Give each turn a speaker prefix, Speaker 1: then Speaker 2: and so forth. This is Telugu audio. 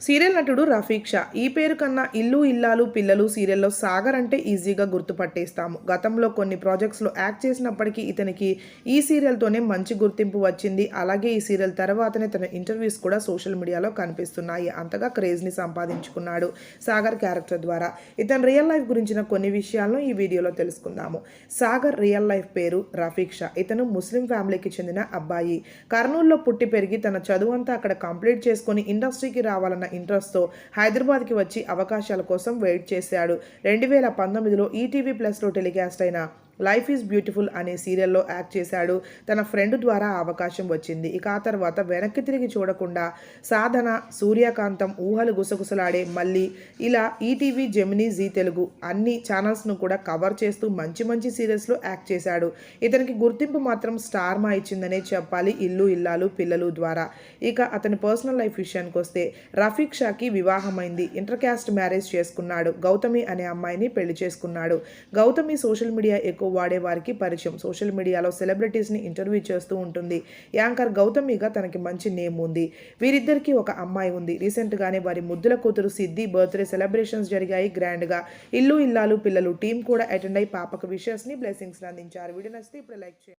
Speaker 1: సీరియల్ నటుడు రఫీక్ షా ఈ పేరు కన్నా ఇల్లు ఇల్లాలు పిల్లలు సీరియల్లో సాగర్ అంటే ఈజీగా గుర్తుపట్టేస్తాము. గతంలో కొన్ని ప్రాజెక్ట్స్లో యాక్ట్ చేసినప్పటికీ ఇతనికి ఈ సీరియల్తోనే మంచి గుర్తింపు వచ్చింది. అలాగే ఈ సీరియల్ తర్వాతనే తన ఇంటర్వ్యూస్ కూడా సోషల్ మీడియాలో కనిపిస్తున్నాయి. అంతగా క్రేజ్ని సంపాదించుకున్నాడు సాగర్ క్యారెక్టర్ ద్వారా. ఇతను రియల్ లైఫ్ గురించిన కొన్ని విషయాలను ఈ వీడియోలో తెలుసుకుందాము. సాగర్ రియల్ లైఫ్ పేరు రఫీక్ షా ఇతను ముస్లిం ఫ్యామిలీకి చెందిన అబ్బాయి. కర్నూలులో పుట్టి పెరిగి తన చదువు అంతా అక్కడ కంప్లీట్ చేసుకొని ఇండస్ట్రీకి రావాలన్న ఇంట్రెస్ట్తో హైదరాబాద్కి వచ్చి అవకాశాల కోసం వెయిట్ చేశాడు. రెండు వేల పంతొమ్మిదిలో ఈటీవీ ప్లస్లో టెలికాస్ట్ అయిన లైఫ్ ఈజ్ బ్యూటిఫుల్ అనే సీరియల్లో యాక్ట్ చేశాడు. తన ఫ్రెండ్ ద్వారా అవకాశం వచ్చింది. ఇక ఆ తర్వాత వెనక్కి తిరిగి చూడకుండా సాధన సూర్యకాంతం ఊహలు గుసగుసలాడే మళ్ళీ ఇలా ఈటీవీ జెమినీ జీ తెలుగు అన్ని ఛానల్స్ను కూడా కవర్ చేస్తూ మంచి మంచి సీరియల్స్లో యాక్ట్ చేశాడు. ఇతనికి గుర్తింపు మాత్రం స్టార్ మా ఇచ్చిందనే చెప్పాలి ఇల్లు ఇల్లాలు పిల్లలు ద్వారా. ఇక అతని పర్సనల్ లైఫ్ విషయానికి వస్తే రఫీక్ షాకి వివాహమైంది. ఇంటర్ క్యాస్ట్ మ్యారేజ్ చేసుకున్నాడు. గౌతమి అనే అమ్మాయిని పెళ్ళి చేసుకున్నాడు. గౌతమి సోషల్ మీడియా ఎక్కువ వాడే వారికి పరిచయం. సోషల్ మీడియాలో సెలబ్రిటీస్ని ఇంటర్వ్యూ చేస్తూ ఉంటుంది. యాంకర్ గౌతమిగా తనకి మంచి నేమ్ ఉంది. వీరిద్దరికీ ఒక అమ్మాయి ఉంది. రీసెంట్గానే వారి ముద్దుల కూతురు సిద్ధి బర్త్డే సెలబ్రేషన్స్ జరిగాయి గ్రాండ్గా. ఇల్లు ఇల్లాలు పిల్లలు టీం కూడా అటెండ్ అయి పాపకు విషయస్ని బ్లెస్సింగ్స్ అందించారు. వీడియో నచ్చితే ఇప్పుడు లైక్ చేయండి.